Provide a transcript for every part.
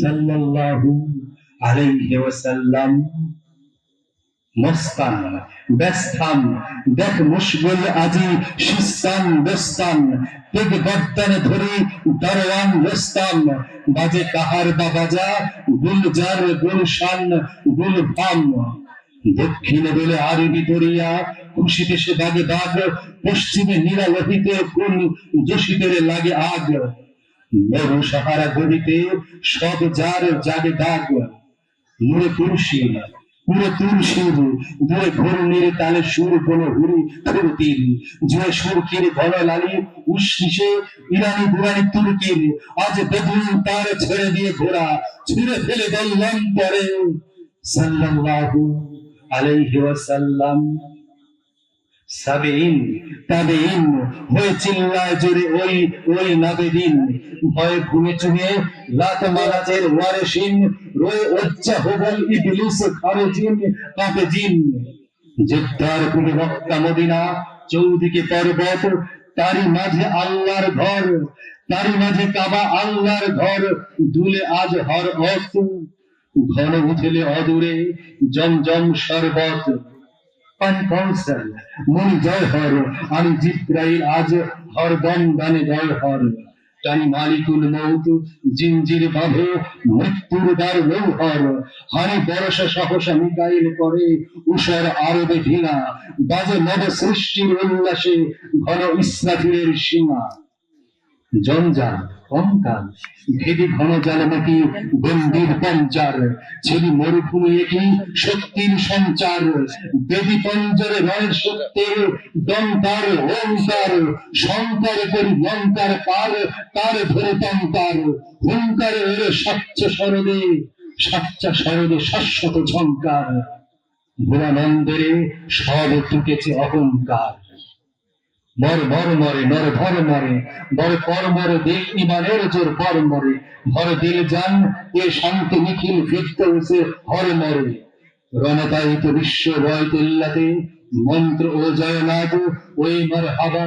সাল্লাল্লাহু আলাইহি ওয়াসাল্লাম মস্তান, ব্যস্তান, দেখ মুশগুল আজি তেগ বর্তন ধরি রস্তান বাজে কাহার বা বাজা গুলজার গুলশান গুলফাম। দক্ষিণে বলে আরবি দরিয়া খুশিতে সে বাগে দাগ পশ্চিমে নিরালোহিতে কোন দোষিতের লাগে আগ। মেরু সাহারা গড়িতে সব যার জাগে দাগ মুড়ে তুলসী পুরো তুলসীর দুয়ে ঘূর্ণির তালে সুর কোন হুরি ফুরতির জুয়ে সুর কির ঘন লালি উষ্ণিসে ইরানি বুরানি তুর্কির আজ বেদুন তার ছেড়ে দিয়ে ঘোড়া, ছুঁড়ে ফেলে বললাম পরে। সাল্লাল্লাহু আলাইহি ওয়াসাল্লাম। সাবেইন তাবেইন হয়ে চিল্লায় জোরে ওই ওই নাবেদিন ভয়ে ঘুমে চুমে লাত মারাজের রয়ে উচ্চা হবল ইবলিস খারেজিন কাপে জিন জেদ্দার পুরে মক্কা, মদিনা, চৌদিকে পর্বত, তারই মাঝে আল্লাহর ঘর, তারই মাঝে কাবা আল্লাহর ঘর, দুলে আজ হর অত ঘন উঠেলে অদূরে জমজম শরবত। মনি জয় হর, আমি জিব্রাইল, আজ হরদম গানে জয় হর। টানি মালিকুল মৌত জিঞ্জির বাঁধে মৃত্যুর দ্বার লৌহর। হানি বরস সহসা মিকাইল করে, উষার আরবে ঢিলা। বাজে নব সৃষ্টির উল্লাসে ঘন ইসরাফিলের সীমা। জঞ্জাল কঙ্কাল ভেদি ঘন জালমতি বন্দির পঞ্চার ছেড়ি মরুভূমি এটি শক্তির সঞ্চার, বেদি পঞ্জরে রয় সত্যের দন্তার ওঙ্কার শঙ্কর করি লঙ্কার পার, তার ধরে তন্তার, হুঙ্কার এর স্বচ্ছ সরদে সাচ্চা সরদে শাশ্বত ঝঙ্কার ভোরানন্দরে সব টুকেছে অহংকার। মর মর মরে নর ভর মরে বর পর মর দিল ইমানের জোর পর মরে। ভর দিল জান, এ শান্তি নিখিল ফিরত হয়েছে হর মরে। রণতায়িত বিশ্ব রয় তিল্লাতে, মন্ত্র ও জয়নাদ ওই মর হাবা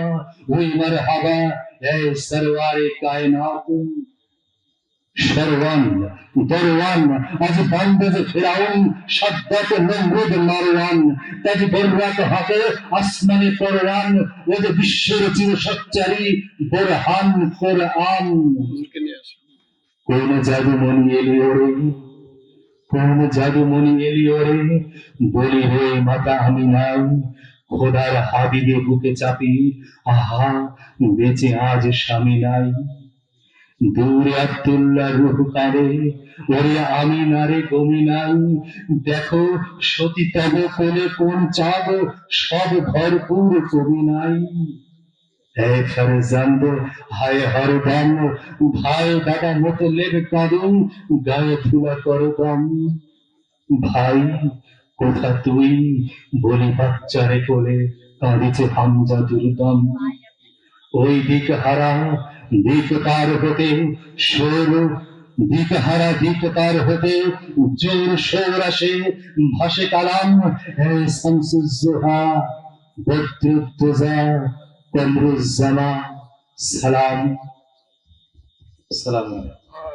ওই মর হাবা এ সরওয়ারে কায়নাত। সরওয়ান দরওয়ান আজ বান্দাজ ফেরাউন সাদ্দাত নমরুদ মারওয়ান তাজ বর্রাত হাতে আসমানে পরওয়ান ও যে বিশ্বের চির সচ্চারী বোরহান কোরআন। কোন জাদু মনি এলি ওরে? কোন জাদু মনি এলি ওরে? বলি রে মাতা আমি নাই খোদার হাবিবে বুকে চাপি আহা বেঁচে আজ স্বামী নাই। দূরে আব্দুল্লাহ রুহ কারে ওরে আমি নারে গমি নাই। দেখো সতী তব কোলে কোন চাঁদ, সব ভরপুর কবি নাই। হায় হরদম ভাই দাদা মতো কাঁদুম গায়ে ধুলা করদম ভাই, কোথা তুই? বলি বাচ্চারে কোলে, কাঁদিছে হামজা দুর্দম। ওই দিক হারা দিক তার হতে সৌর, দীপহারা দীপতার হতে জোর সৌর আসে, ভাসে কালাম শামসুজ্জোহা বদ্রুদ্দোজা কমরুজ্জামা, সালাম। সালাম আলাইকুম।